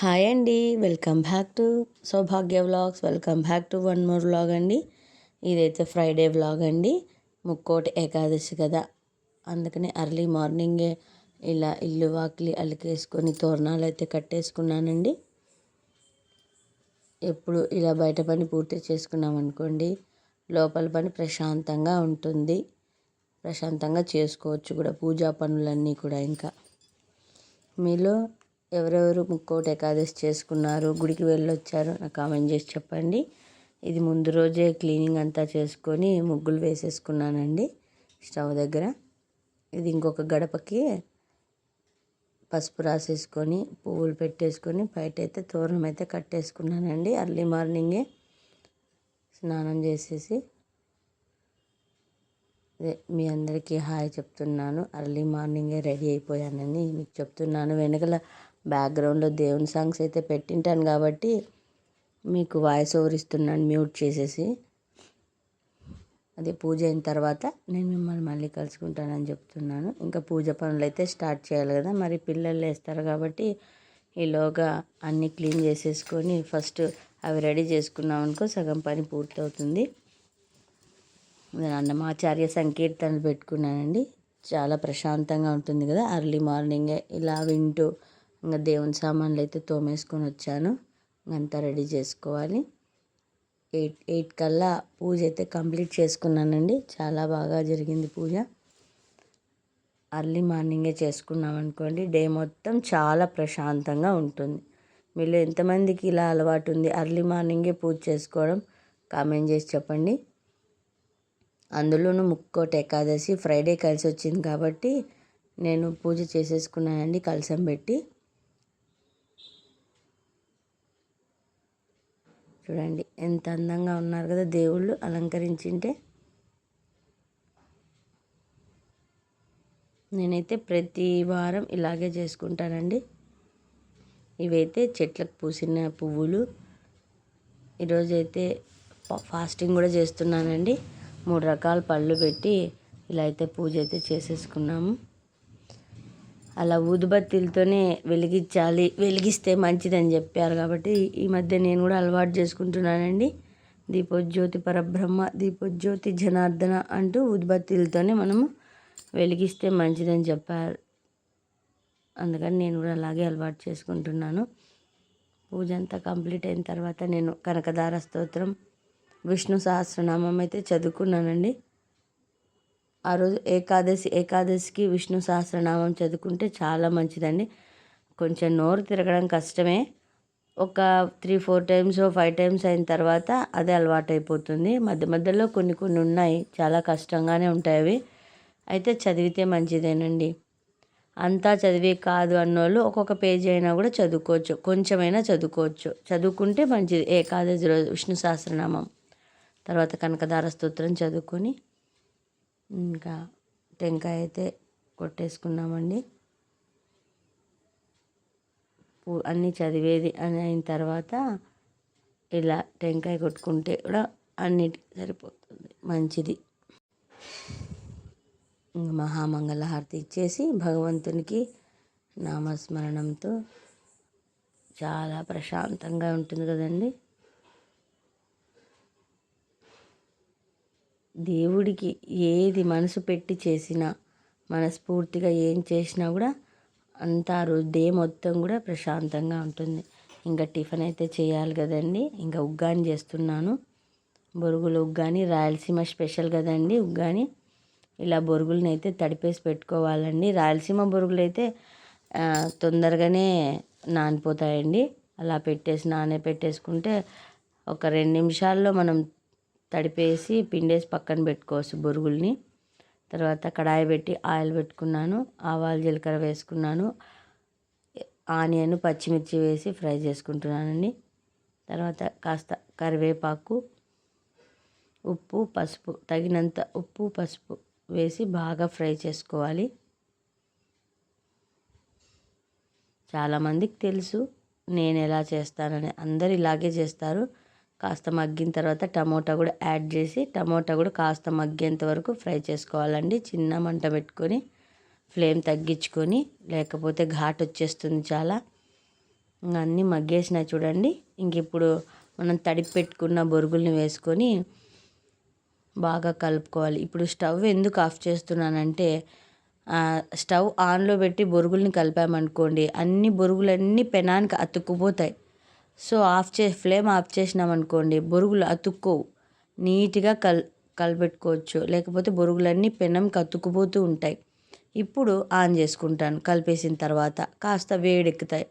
Hi అండి welcome back to Saubhagya vlogs. Welcome back to one more vlog అండి. ఇదైతే Friday vlog అండి. ముక్కోటి ఏకాదశి కదా. అందుకని అర్లీ మార్నింగే ఇలా ఇల్లు వాకిలి అలికేసుకొని తోరణాలు అయితే కట్టేసుకున్నానండి. ఎప్పుడు ఇలా బయట పని పూర్తి చేసుకున్నాం అనుకోండి లోపల పని ప్రశాంతంగా ఉంటుంది. ప్రశాంతంగా చేసుకోవచ్చు కూడా పూజా పనులన్నీ కూడా ఇంకా. మీలో ఎవరెవరు ముక్కోటి ఏకాదశి చేసుకున్నారు గుడికి వెళ్ళొచ్చారు నాకు కామెంట్ చేసి చెప్పండి. ఇది ముందు రోజే క్లీనింగ్ అంతా చేసుకొని ముగ్గులు వేసేసుకున్నానండి స్టవ్ దగ్గర. ఇది ఇంకొక గడపకి పసుపు రాసేసుకొని పువ్వులు పెట్టేసుకొని బయట అయితే తోరణం అయితే కట్టేసుకున్నానండి. అర్లీ మార్నింగే స్నానం చేసేసి మీ అందరికీ హాయ్ చెప్తున్నాను. అర్లీ మార్నింగే రెడీ అయిపోయానని మీకు చెప్తున్నాను వెనకల బ్యాక్గ్రౌండ్లో దేవుని సాంగ్స్ అయితే పెట్టింటాను కాబట్టి మీకు వాయిస్ ఓవర్ ఇస్తున్నాను మ్యూట్ చేసేసి. అదే పూజ అయిన తర్వాత నేను మిమ్మల్ని మళ్ళీ కలుసుకుంటానని చెప్తున్నాను. ఇంకా పూజ పనులు అయితే స్టార్ట్ చేయాలి కదా. మరి పిల్లలు వేస్తారు కాబట్టి ఈలోగా అన్నీ క్లీన్ చేసేసుకొని ఫస్ట్ అవి రెడీ చేసుకున్నాం అనుకో సగం పని పూర్తవుతుంది. నేను అన్నమాచార్య సంకీర్తనలు పెట్టుకున్నానండి. చాలా ప్రశాంతంగా ఉంటుంది కదా. అర్లీ మార్నింగే ఇలా వింటూ ఇంకా దేవుని సామాన్లు అయితే తోమేసుకొని వచ్చాను. అంతా రెడీ చేసుకోవాలి. ఎయిట్ ఎయిట్ కల్లా పూజ అయితే కంప్లీట్ చేసుకున్నానండి. చాలా బాగా జరిగింది పూజ. అర్లీ మార్నింగే చేసుకున్నాం అనుకోండి. డే మొత్తం చాలా ప్రశాంతంగా ఉంటుంది. మీలో ఎంతమందికి ఇలా అలవాటు ఉంది? అర్లీ మార్నింగే పూజ చేసుకోవడం కామెంట్ చేసి చెప్పండి. అందులోనూ ముక్కోటి ఏకాదశి ఫ్రైడే కలిసి వచ్చింది కాబట్టి నేను పూజ చేసేసుకున్నానండి కలసం పెట్టి. చూడండి. ఎంత అందంగా ఉన్నారు కదా దేవుళ్ళు అలంకరించింటే. నేనైతే ప్రతి వారం ఇలాగే చేసుకుంటానండి. ఇవైతే చెట్లకు పూసిన పువ్వులు. ఈరోజైతే ఫాస్టింగ్ కూడా చేస్తున్నానండి. మూడు రకాల పళ్ళు పెట్టి ఇలా అయితే పూజ అయితే చేసేసుకున్నాము. అలా ఊదుబత్తీలతోనే వెలిగించాలి. వెలిగిస్తే మంచిదని చెప్పారు కాబట్టి ఈ మధ్య నేను కూడా అలవాటు చేసుకుంటున్నానండి. దీపోజ్యోతి పరబ్రహ్మ దీపోజ్యోతి జనార్దన అంటూ ఊదుబత్తీలతోనే మనము వెలిగిస్తే మంచిదని చెప్పారు. అందుకని నేను కూడా అలాగే అలవాటు చేసుకుంటున్నాను. పూజ అంతా కంప్లీట్ అయిన తర్వాత నేను కనకదార స్తోత్రం విష్ణు సహస్రనామం అయితే చదువుకున్నానండి. ఆ రోజు ఏకాదశి ఏకాదశికి విష్ణు సహస్రనామం చదువుకుంటే చాలా మంచిదండి. కొంచెం నోరు తిరగడం కష్టమే. ఒక three four times five times అయిన తర్వాత అదే అలవాటు అయిపోతుంది మధ్య మధ్యలో కొన్ని కొన్ని ఉన్నాయి చాలా కష్టంగానే ఉంటాయి అవి. అయితే చదివితే మంచిదేనండి. అంతా చదివే కాదు అన్నోళ్ళు ఒక్కొక్క పేజీ అయినా కూడా చదువుకోవచ్చు. కొంచెమైనా చదువుకోవచ్చు. చదువుకుంటే మంచిది. ఏకాదశి రోజు విష్ణు సహస్రనామం. తర్వాత కనకదార స్తోత్రం చదువుకొని ఇంకా టెంకాయ అయితే కొట్టేసుకున్నామండి. అన్నీ చదివేది అని అయిన తర్వాత ఇలా టెంకాయ కొట్టుకుంటే కూడా అన్నిటికీ సరిపోతుంది మంచిది. మహామంగళహారతి ఇచ్చేసి భగవంతునికి నామస్మరణంతో చాలా ప్రశాంతంగా ఉంటుంది కదండి. దేవుడికి ఏది మనసు పెట్టి చేసినా మనస్ఫూర్తిగా ఏం చేసినా కూడా అంతా రోజు డే మొత్తం కూడా ప్రశాంతంగా ఉంటుంది. ఇంకా టిఫిన్ అయితే చేయాలి కదండి. ఇంకా ఉగ్గాని చేస్తున్నాను. బొరుగులు ఉగ్గాని రాయలసీమ స్పెషల్ కదండి ఉగ్గాని. ఇలా బొరుగులను అయితే తడిపేసి పెట్టుకోవాలండి. రాయలసీమ బొరుగులు అయితే తొందరగానే నానిపోతాయండి. అలా పెట్టేసి నానే పెట్టేసుకుంటే ఒక రెండు నిమిషాల్లో మనం తడిపేసి పిండేసి పక్కన పెట్టుకోవచ్చు బొరుగుల్ని. తర్వాత కడాయి పెట్టి ఆయిల్ పెట్టుకున్నాను ఆవాలు జీలకర్ర వేసుకున్నాను ఆనియన్ పచ్చిమిర్చి వేసి ఫ్రై చేసుకుంటున్నానండి. తర్వాత కాస్త కరివేపాకు ఉప్పు పసుపు తగినంత ఉప్పు పసుపు వేసి బాగా ఫ్రై చేసుకోవాలి. చాలామందికి తెలుసు నేను ఎలా చేస్తానని అందరు ఇలాగే చేస్తారు. కాస్త మగ్గిన తర్వాత టమోటా కూడా యాడ్ చేసి టమోటా కూడా కాస్త మగ్గేంత వరకు ఫ్రై చేసుకోవాలండి. చిన్న మంట పెట్టుకొని ఫ్లేమ్ తగ్గించుకొని లేకపోతే ఘాట్ వచ్చేస్తుంది చాలా. అన్నీ మగ్గేసినాయి చూడండి. ఇంక ఇప్పుడు మనం తడిపి పెట్టుకున్న బొరుగుల్ని వేసుకొని బాగా కలుపుకోవాలి. ఇప్పుడు స్టవ్ ఎందుకు ఆఫ్ చేస్తున్నానంటే స్టవ్ ఆన్లో పెట్టి బొరుగుల్ని కలిపామనుకోండి అన్ని బొరుగులన్నీ పెనానికి అతుక్కుపోతాయి. సో ఆఫ్ చే ఫ్లేమ్ ఆఫ్ చేసినాం అనుకోండి బొరుగులు అతుక్కోవు. నీట్గా కల్ కలిపెట్టుకోవచ్చు లేకపోతే బొరుగులన్నీ పెనంకి అతుక్కుపోతూ ఉంటాయి. ఇప్పుడు ఆన్ చేసుకుంటాను కలిపేసిన తర్వాత. కాస్త వేడెక్కుతాయి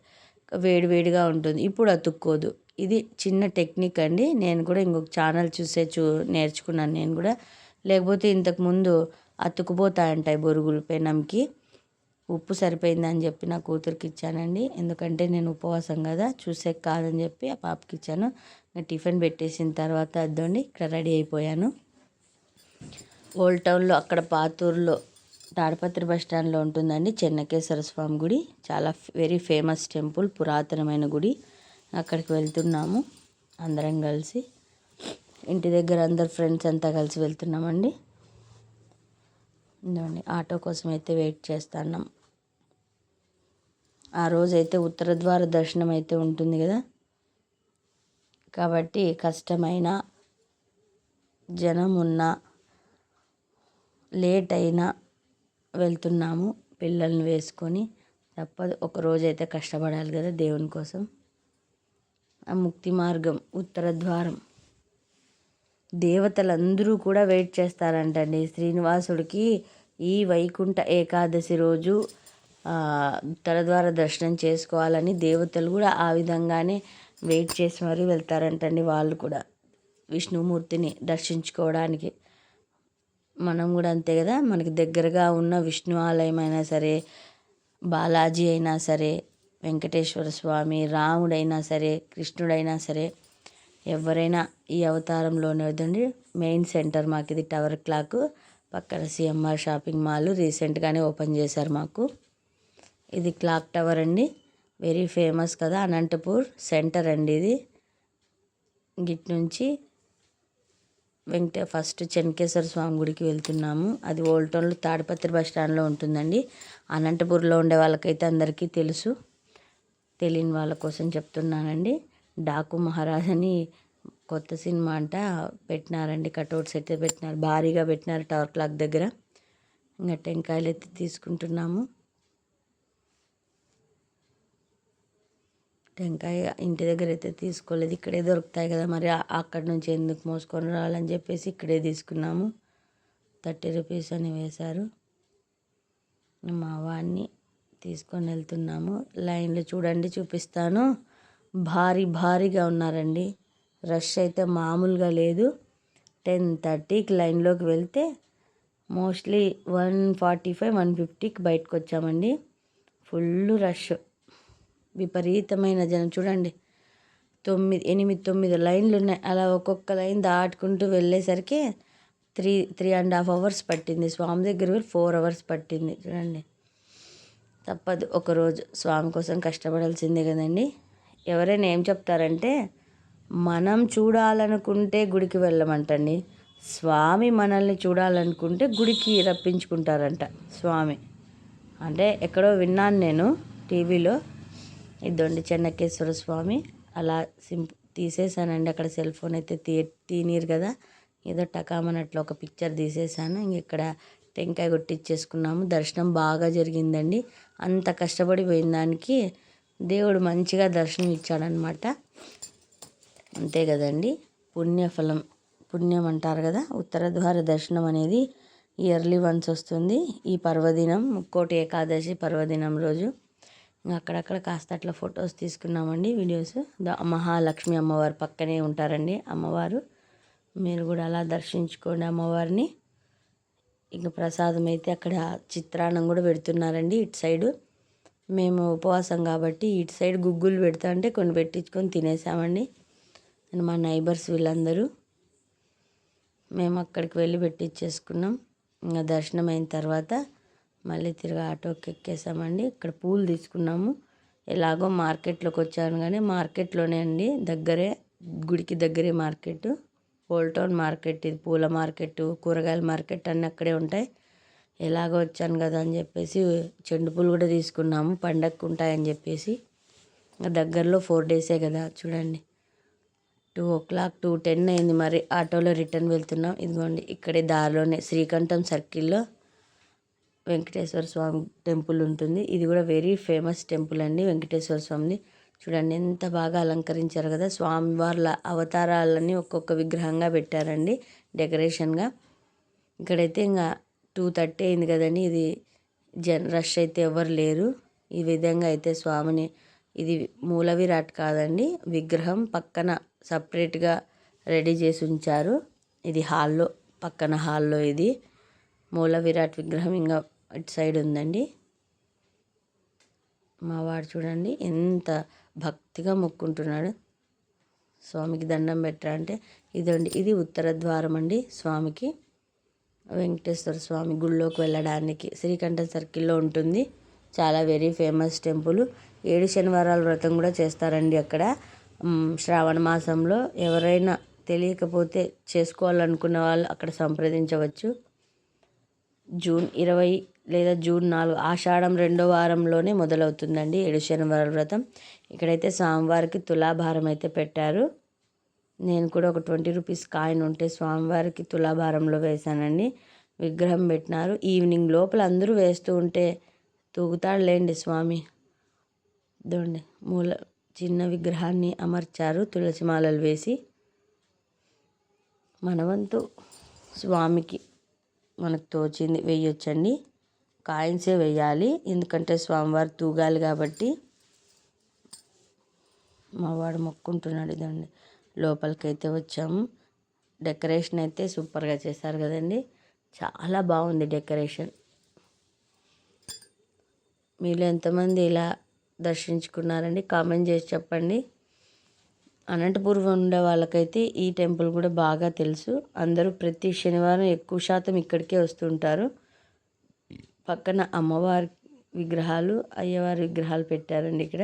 వేడి వేడిగా ఉంటుంది. ఇప్పుడు అతుక్కోదు. ఇది చిన్న టెక్నిక్ అండి. నేను కూడా ఇంకొక ఛానల్ చూసే చూ నేర్చుకున్నాను నేను కూడా. లేకపోతే ఇంతకుముందు అతుక్కుపోతాయంటాయి బొరుగులు పెనంకి. ఉప్పు సరిపోయిందని చెప్పి నా కూతురికి ఇచ్చానండి. ఎందుకంటే నేను ఉపవాసం కదా చూసే కాదని చెప్పి ఆ పాపకి ఇచ్చాను. టిఫిన్ పెట్టేసిన తర్వాత అద్దండి ఇక్కడ రెడీ అయిపోయాను. ఓల్డ్ టౌన్లో అక్కడ పాతూరులో తాడపత్రి బస్ స్టాండ్లో ఉంటుందండి చెన్నకేశ్వర స్వామి గుడి. చాలా వెరీ ఫేమస్ టెంపుల్ పురాతనమైన గుడి. అక్కడికి వెళ్తున్నాము అందరం కలిసి. ఇంటి దగ్గర అందరు ఫ్రెండ్స్ అంతా కలిసి వెళ్తున్నామండి. ఇదండి ఆటో కోసం అయితే వెయిట్ చేస్తున్నాం. ఆ రోజైతే ఉత్తర ద్వార దర్శనం అయితే ఉంటుంది కదా కాబట్టి కష్టమైన జనం ఉన్నా లేట్ అయినా వెళ్తున్నాము పిల్లల్ని వేసుకొని. తప్పదు ఒక రోజైతే కష్టపడాలి కదా దేవుని కోసం. ఆ ముక్తి మార్గం ఉత్తర ద్వారం. దేవతలందరూ కూడా వెయిట్ చేస్తారంటండి. శ్రీనివాసుడికి ఈ వైకుంఠ ఏకాదశి రోజు తల ద్వారా దర్శనం చేసుకోవాలని దేవతలు కూడా ఆ విధంగానే వెయిట్ చేసి మరీ వెళ్తారంటండి వాళ్ళు కూడా విష్ణుమూర్తిని దర్శించుకోవడానికి. మనం కూడా అంతే కదా మనకి దగ్గరగా ఉన్న విష్ణు ఆలయం అయినా సరే బాలాజీ అయినా సరే వెంకటేశ్వర స్వామి రాముడైనా సరే కృష్ణుడైనా సరే ఎవరైనా ఈ అవతారంలోనే వద్దండి. మెయిన్ సెంటర్ మాకు ఇది టవర్ క్లాక్ పక్కన సిఎంఆర్ షాపింగ్ మాల్ రీసెంట్గానే ఓపెన్ చేశారు మాకు. ఇది క్లాక్ టవర్ అండి. వెరీ ఫేమస్ కదా అనంతపూర్ సెంటర్ అండి ఇది. గిట్ నుంచి వెంకట ఫస్ట్ చెనకేశ్వర స్వామి గుడికి వెళ్తున్నాము. అది ఓల్డ్ టౌన్లో తాడిపత్రి బస్ స్టాండ్లో ఉంటుందండి. అనంతపూర్లో ఉండే వాళ్ళకైతే అందరికీ తెలుసు. తెలియని వాళ్ళ కోసం చెప్తున్నానండి. డాకు మహారాజ్ అని కొత్త సినిమా అంట పెట్టినారండి. కటౌట్స్ అయితే పెట్టినారు. భారీగా పెట్టినారు టవర్ క్లాక్ దగ్గర. ఇంకా టెంకాయలు అయితే తీసుకుంటున్నాము. టెంకాయ ఇంటి దగ్గర అయితే తీసుకోలేదు. ఇక్కడే దొరుకుతాయి కదా మరి అక్కడి నుంచి ఎందుకు మోసుకొని రావాలని చెప్పేసి ఇక్కడే తీసుకున్నాము. థర్టీ రూపీస్ అని వేశారు. మా వాడిని తీసుకొని వెళ్తున్నాము. లైన్లో చూడండి చూపిస్తాను. భారీ భారీగా ఉన్నారండి. రష్ అయితే మామూలుగా లేదు. టెన్ థర్టీకి లైన్లోకి వెళ్తే mostly one forty five one ఫిఫ్టీకి బయటకు వచ్చామండి. Full rush. విపరీతమైన జనం. చూడండి తొమ్మిది ఎనిమిది తొమ్మిది లైన్లు ఉన్నాయి అలా ఒక్కొక్క లైన్ దాటుకుంటూ వెళ్ళేసరికి three three and half hours పట్టింది. స్వామి దగ్గర ఫోర్ అవర్స్ పట్టింది. చూడండి తప్పదు. ఒకరోజు స్వామి కోసం కష్టపడాల్సిందే కదండి. ఎవరైనా ఏం చెప్తారంటే మనం చూడాలనుకుంటే గుడికి వెళ్ళమంటండి. స్వామి మనల్ని చూడాలనుకుంటే గుడికి రప్పించుకుంటారంట. స్వామి అంటే ఎక్కడో విన్నాను నేను టీవీలో. ఇదండి చెన్నకేశ్వర స్వామి. అలా సింప్ తీసేసానండి. అక్కడ సెల్ ఫోన్ అయితే తీ తీనీరు కదా. ఏదో టకామన్నట్లు ఒక పిక్చర్ తీసేసాను. ఇంక ఇక్కడ టెంకాయ కొట్టించేసుకున్నాము దర్శనం బాగా జరిగిందండి. అంత కష్టపడి పోయిన దానికి దేవుడు మంచిగా దర్శనం ఇచ్చాడనమాట. అంతే కదండి. పుణ్యఫలం పుణ్యం అంటారు కదా. ఉత్తర ద్వార దర్శనం అనేది ఇయర్లీ వన్స్ వస్తుంది. ఈ పర్వదినం ముక్కోటి ఏకాదశి పర్వదినం రోజు. అక్కడక్కడ కాస్త అట్లా ఫొటోస్ తీసుకున్నామండి వీడియోస్. మహాలక్ష్మి అమ్మవారు పక్కనే ఉంటారండి అమ్మవారు. మీరు కూడా అలా దర్శించుకోండి అమ్మవారిని. ఇంకా ప్రసాదం అయితే అక్కడ చిత్రాన్నం కూడా పెడుతున్నారండి ఇటు సైడు. మేము ఉపవాసం కాబట్టి ఇటు సైడ్ గుగ్గులు పెడతా అంటే కొన్ని పెట్టించుకొని తినేసామండి. మా నైబర్స్ వీళ్ళందరూ. మేము అక్కడికి వెళ్ళి పెట్టించేసుకున్నాం. ఇంకా దర్శనం అయిన తర్వాత మళ్ళీ తిరిగి ఆటోకి ఎక్కేసామండి. ఇక్కడ పూలు తీసుకున్నాము. ఎలాగో మార్కెట్లోకి వచ్చాను కానీ మార్కెట్లోనే అండి. దగ్గరే గుడికి దగ్గరే మార్కెట్. ఓల్డ్ టౌన్ మార్కెట్ ఇది పూల మార్కెట్ కూరగాయల మార్కెట్ అన్నీ అక్కడే ఉంటాయి. ఎలాగో వచ్చాను కదా అని చెప్పేసి చెండు పూలు కూడా తీసుకున్నాము. పండగకు ఉంటాయని చెప్పేసి. దగ్గరలో ఫోర్ డేసే కదా చూడండి. Two o'clock two ten అయింది మరి. ఆటోలో రిటర్న్ వెళ్తున్నాం. ఇదిగోండి ఇక్కడే దారిలోనే శ్రీకంఠం సర్కిల్లో. వెంకటేశ్వర స్వామి టెంపుల్ ఉంటుంది. ఇది కూడా వెరీ ఫేమస్ టెంపుల్ అండి వెంకటేశ్వర స్వామిది. చూడండి ఎంత బాగా అలంకరించారు కదా. స్వామివార్ల అవతారాలని ఒక్కొక్క విగ్రహంగా పెట్టారండి డెకరేషన్గా ఇక్కడైతే ఇంకా టూ థర్టీ అయింది కదండి. ఇది జన్ రష్ అయితే ఎవరు లేరు. ఈ విధంగా అయితే స్వామిని ఇది మూల విరాట్ కాదండి. విగ్రహం పక్కన సపరేట్గా రెడీ చేసి ఉంచారు. ఇది హాల్లో పక్కన హాల్లో ఇది. మూల విరాట్ విగ్రహం ఇంకా అటు సైడ్ ఉందండి. మా వాడు చూడండి ఎంత భక్తిగా మొక్కుంటున్నాడు. స్వామికి దండం పెట్టరా అంటే ఇదండి ఇది ఉత్తర ద్వారం అండి స్వామికి. వెంకటేశ్వర స్వామి గుళ్ళోకి వెళ్ళడానికి శ్రీకంఠ సర్కిల్లో ఉంటుంది. చాలా వెరీ ఫేమస్ టెంపుల్. ఏడు శనివారాల వ్రతం కూడా చేస్తారండి అక్కడ. శ్రావణ మాసంలో ఎవరైనా తెలియకపోతే చేసుకోవాలనుకున్న వాళ్ళు అక్కడ సంప్రదించవచ్చు. జూన్ ఇరవై లేదా జూన్ నాలుగు ఆషాఢం రెండో వారంలోనే మొదలవుతుందండి ఏడు శనివారం వ్రతం. ఇక్కడైతే స్వామివారికి తులాభారం అయితే పెట్టారు. నేను కూడా ఒక ట్వంటీ రూపీస్ కాయిన్ ఉంటే స్వామివారికి తులాభారంలో వేశానండి. విగ్రహం పెట్టినారు. ఈవినింగ్ లోపల అందరూ వేస్తూ ఉంటే తూగుతాడు లేండి స్వామి. దోండి మూల చిన్న విగ్రహాన్ని అమర్చారు. తులసి మాలలు వేసి మనవంతు స్వామికి మనకు తోచింది వేయొచ్చండి. కాయిన్సే వేయాలి ఎందుకంటే స్వామివారు తూగాలి కాబట్టి మా వాడు మొక్కుంటున్నాడు ఇదండి. లోపలికైతే వచ్చాము. డెకరేషన్ అయితే సూపర్గా చేశారు కదండి. చాలా బాగుంది డెకరేషన్. మీరు ఎంతమంది ఇలా దర్శించుకున్నారండి? కామెంట్ చేసి చెప్పండి. అనంతపురం ఉండే వాళ్ళకైతే ఈ టెంపుల్ కూడా బాగా తెలుసు. అందరూ ప్రతి శనివారం ఎక్కువ శాతం ఇక్కడికే వస్తుంటారు. పక్కన అమ్మవారి విగ్రహాలు అయ్యవారి విగ్రహాలు పెట్టారండి ఇక్కడ.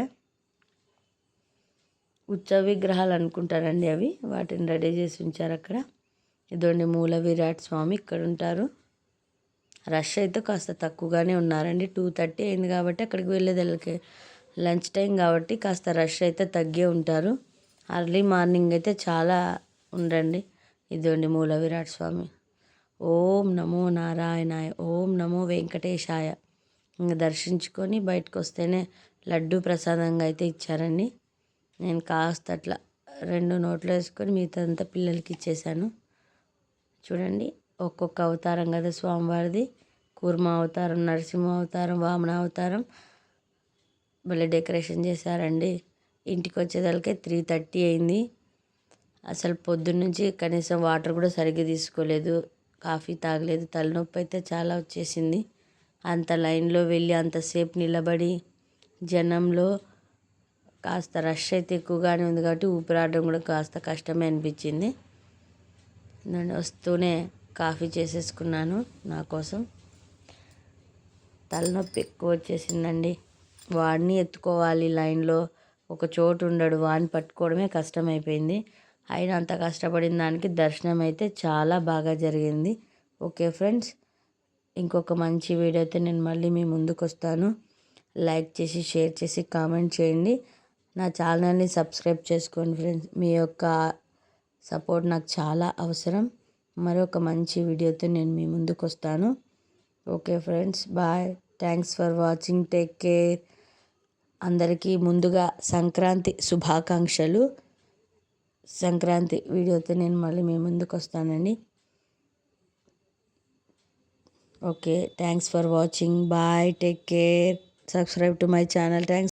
ఉత్సవ విగ్రహాలు అనుకుంటారండి అవి. వాటిని రెడీ చేసి ఉంచారు అక్కడ. ఇదండి మూల విరాట్ స్వామి ఇక్కడ ఉంటారు. రష్ అయితే కాస్త తక్కువగానే ఉన్నారండి. టూ థర్టీ అయింది కాబట్టి అక్కడికి వెళ్ళేది లంచ్ టైం కాబట్టి కాస్త రష్ అయితే తగ్గే ఉంటారు. అర్లీ మార్నింగ్ అయితే చాలా ఉండండి. ఇదండి మూల విరాట్ స్వామి. ఓం నమో నారాయణాయ ఓం నమో వెంకటేశాయ. ఇంకా దర్శించుకొని బయటకు వస్తేనే లడ్డు ప్రసాదంగా అయితే ఇచ్చారండి. నేను కాస్త అట్లా రెండు నోట్లు వేసుకొని మిగతాదంతా పిల్లలకి ఇచ్చేసాను చూడండి ఒక్కొక్క అవతారం కదా స్వామివారిది. కూర్మ అవతారం నరసింహ అవతారం వామన అవతారం. భలే డెకరేషన్ చేశారండి. ఇంటికి వచ్చేదానికే త్రీ థర్టీ అయింది. అసలు పొద్దున్నుంచి కనీసం వాటర్ కూడా సరిగ్గా తీసుకోలేదు. కాఫీ తాగలేదు. తలనొప్పి అయితే చాలా వచ్చేసింది. అంత లైన్లో వెళ్ళి అంతసేపు నిలబడి జనంలో కాస్త రష్ అయితే ఎక్కువగానే ఉంది కాబట్టి ఊపిరాడడం కూడా కాస్త కష్టమే అనిపించింది. నేను వస్తూనే కాఫీ చేసేసుకున్నాను నా కోసం. తలనొప్పి ఎక్కువ వచ్చేసిందండి. వాడిని ఎత్తుకోవాలి లైన్లో. ఒక చోటు ఉండడు. వాడిని పట్టుకోవడమే కష్టమైపోయింది. అయినా అంత కష్టపడిన దానికి దర్శనం అయితే చాలా బాగా జరిగింది. ఓకే ఫ్రెండ్స్ ఇంకొక మంచి వీడియో అయితే నేను మళ్ళీ మీ ముందుకు వస్తాను లైక్ చేసి షేర్ చేసి కామెంట్ చేయండి. నా ఛానల్ని సబ్స్క్రైబ్ చేసుకోండి ఫ్రెండ్స్. మీ యొక్క సపోర్ట్ నాకు చాలా అవసరం. మరొక మంచి వీడియోతో నేను మీ ముందుకు వస్తాను okay friends bye. Thanks for watching. Take care. అందరికీ ముందుగా సంక్రాంతి శుభాకాంక్షలు. సంక్రాంతి వీడియోతో నేను మళ్ళీ మీ ముందుకు వస్తానండి. Okay thanks for watching bye take care subscribe to my channel thanks